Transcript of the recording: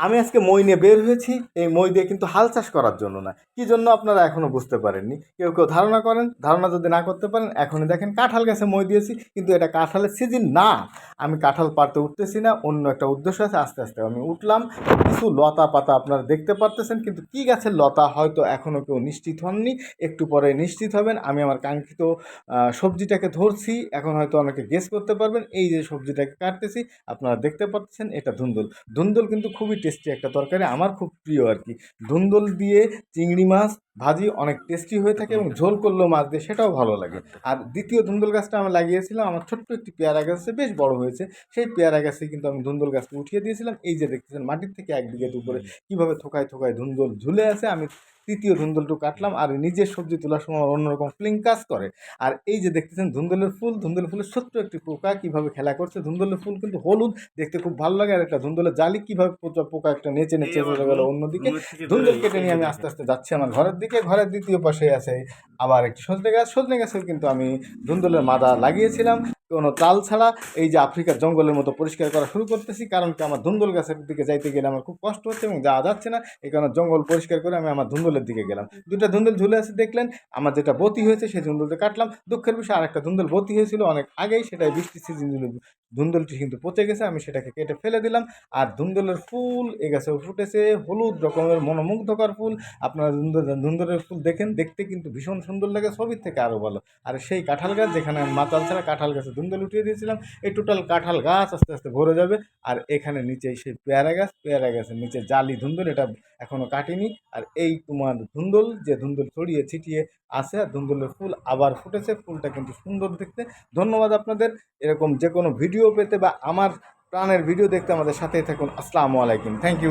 আমি আজকে মই নিয়ে বের হয়েছি, এই মই দিয়ে কিন্তু হাল চাষ করার জন্য না। কি জন্য আপনারা এখনও বুঝতে পারেননি? কেউ কেউ ধারণা করেন, ধারণা যদি না করতে পারেন, এখনই দেখেন কাঁঠাল গাছে মই দিয়েছি, কিন্তু এটা কাঁঠালের সিজন না। আমি কাঁঠাল পাড়তে উঠতেছি না, অন্য একটা উদ্দেশ্য আছে, আস্তে আস্তে আমি উঠলাম। কিছু লতা পাতা আপনারা দেখতে পারতেছেন, কিন্তু কি গাছের লতা হয়তো এখনও কেউ নিশ্চিত হননি, একটু পরে নিশ্চিত হবেন। আমি আমার কাঙ্ক্ষিত সবজিটাকে ধরছি, এখন হয়তো অনেকে গেস করতে পারবেন, এই যে সবজিটাকে কাটতেছি, আপনারা দেখতে পাচ্ছেন এটা ধুন্দুল। ধুন্দুল কিন্তু খুবই টেস্টি একটা তরকারি, আমার খুব প্রিয় আর কি। ধুন্দুল দিয়ে চিংড়ি মাছ ভাজি অনেক টেস্টি হয়ে থাকে এবং ঝোল করলেও মাছ দিয়ে সেটাও ভালো লাগে। আর দ্বিতীয় ধুন্দুল গাছটা আমি লাগিয়েছিলাম আমার ছোট্ট একটি পেয়ারা গাছে বেশ বড় হয়েছে। সেই পেয়ারা গাছে কিন্তু আমি ধুন্দুল গাছটা উঠিয়ে দিয়েছিলাম। এই যে দেখতেছেন মাটির থেকে এক বিঘের উপরে কীভাবে থোকায় থোকায় ধুন্দুল ঝুলে আছে আমি তৃতীয় ধুন্দুলটু কাটলাম আর নিজের সবজি তোলার সময় আমার অন্যরকম ফিলিং কাজ করে। আর এই যে দেখতেছেন ধুন্দুলের ফুল ধুন্দুল ফুলের ছোট্ট একটি পোকা কীভাবে খেলা করছে ধুন্দুলের ফুল কিন্তু হলুদ দেখতে খুব ভালো লাগে। আর একটা ধুন্দুলের জালি কীভাবে পোকা পোকা একটা নেচে নেচে চলে গেল অন্যদিকে। ধুন্দুল কেটে নিয়ে আমি আস্তে আস্তে যাচ্ছি আমার ঘরের দিকে ঘরের দ্বিতীয় পাশে আছে আবার একটি সজনে গাছ। সজনে গাছের কিন্তু আমি ধুন্দুলের মাদা লাগিয়েছিলাম। কোনো তাল ছাড়া এই যে আফ্রিকার জঙ্গলের মতো পরিষ্কার করা শুরু করতেছি, কারণ কি আমার ধুন্দুল গাছের দিকে যাইতে গেলে আমার খুব কষ্ট হচ্ছে এবং যাওয়া যাচ্ছে না। এই কারণে জঙ্গল পরিষ্কার করে আমি আমার ধুন্দুলের দিকে গেলাম। দুটা ধুন্দুল ঝুলে আছে, দেখলেন আমার যেটা বতি হয়েছে সেই ধুন্দুলটা কাটলাম। দুঃখের বিষয়, আরেকটা ধুন্দুল বতি হয়েছিল অনেক আগেই, সেটাই বৃষ্টি সিজন ধুন্দুলটি কিন্তু পচে গেছে, আমি সেটাকে কেটে ফেলে দিলাম। আর ধুন্দুলের ফুল, এ গাছেও ফুটেছে হলুদ রকমের মনোমুগ্ধকর ফুল। আপনারা ধুন্দুল, ধুন্দুলের ফুল দেখেন, দেখতে কিন্তু ভীষণ সুন্দর লাগে, ছবির থেকে আরও ভালো। আর সেই কাঁঠাল গাছ, যেখানে মাতাল ছাড়া কাঁঠাল গাছে ধুন্দুল উঠিয়ে দিয়েছিলাম, এই টোটাল কাঁঠাল গাছ আস্তে আস্তে ভরে যাবে। আর এখানে নিচে সেই পেয়ারা গাছ, পেয়ারা গাছের নিচে জালি ধুন্দুল, এটা এখনও কাটিনি। আর এই তোমার ধুন্দুল, যে ধুন্দুল ছড়িয়ে ছিটিয়ে আছে, আর ধুন্দুলের ফুল আবার ফুটেছে, ফুলটা কিন্তু সুন্দর দেখতে। ধন্যবাদ আপনাদের। এরকম যে কোনো ভিডিও পেতে বা আমার প্রাণের ভিডিও দেখতে আমাদের সাথেই থাকুন। আসসালামু আলাইকুম। Thank you